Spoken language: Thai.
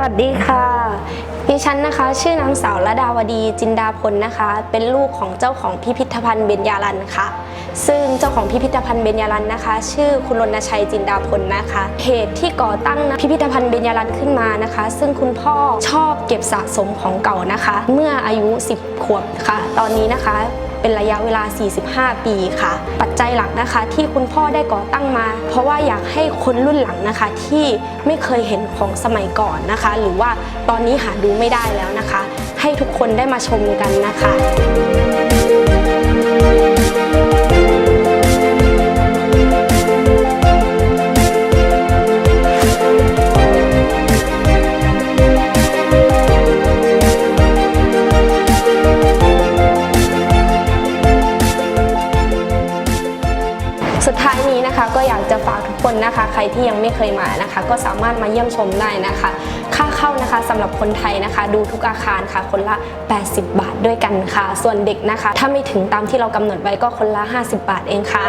สวัสดีค่ะดิฉันนะคะ ชื่อนางสาวระดาวดีจินดาพลนะคะ เป็นลูกของเจ้าของพิพิธภัณฑ์เบญญารันค่ะ ซึ่งเจ้าของพิพิธภัณฑ์เบญญารันนะคะ ชื่อคุณรณชัยจินดาพลนะคะเหตุที่ก่อตั้งพิพิธภัณฑ์เบญญารันขึ้นมานะคะ ซึ่งคุณพ่อชอบเก็บสะสมของเก่านะคะ เมื่ออายุ 10 ขวบค่ะ ตอนนี้นะคะ เป็นระยะเวลา 45 ปีค่ะ ปัจจัยหลักนะคะที่คุณพ่อได้ก่อตั้งมา เพราะว่าอยากให้คนรุ่นหลังนะคะที่ไม่เคยเห็นของสมัยก่อนนะคะ หรือว่าตอนนี้หาดูไม่ได้แล้วนะคะ ให้ทุกคนได้มาชมกันนะคะ สุดท้ายนี้นะคะก็อยากจะฝากทุกคนนะคะ ใครที่ยังไม่เคยมานะคะ ก็สามารถมาเยี่ยมชมได้นะคะ ค่าเข้านะคะสำหรับคนไทยนะคะ ดูทุกอาคารค่ะ คนละ 80 บาทด้วยกันค่ะ ส่วนเด็กนะคะ ถ้าไม่ถึงตามที่เรากำหนดไว้ก็คนละ 50 บาทเองค่ะ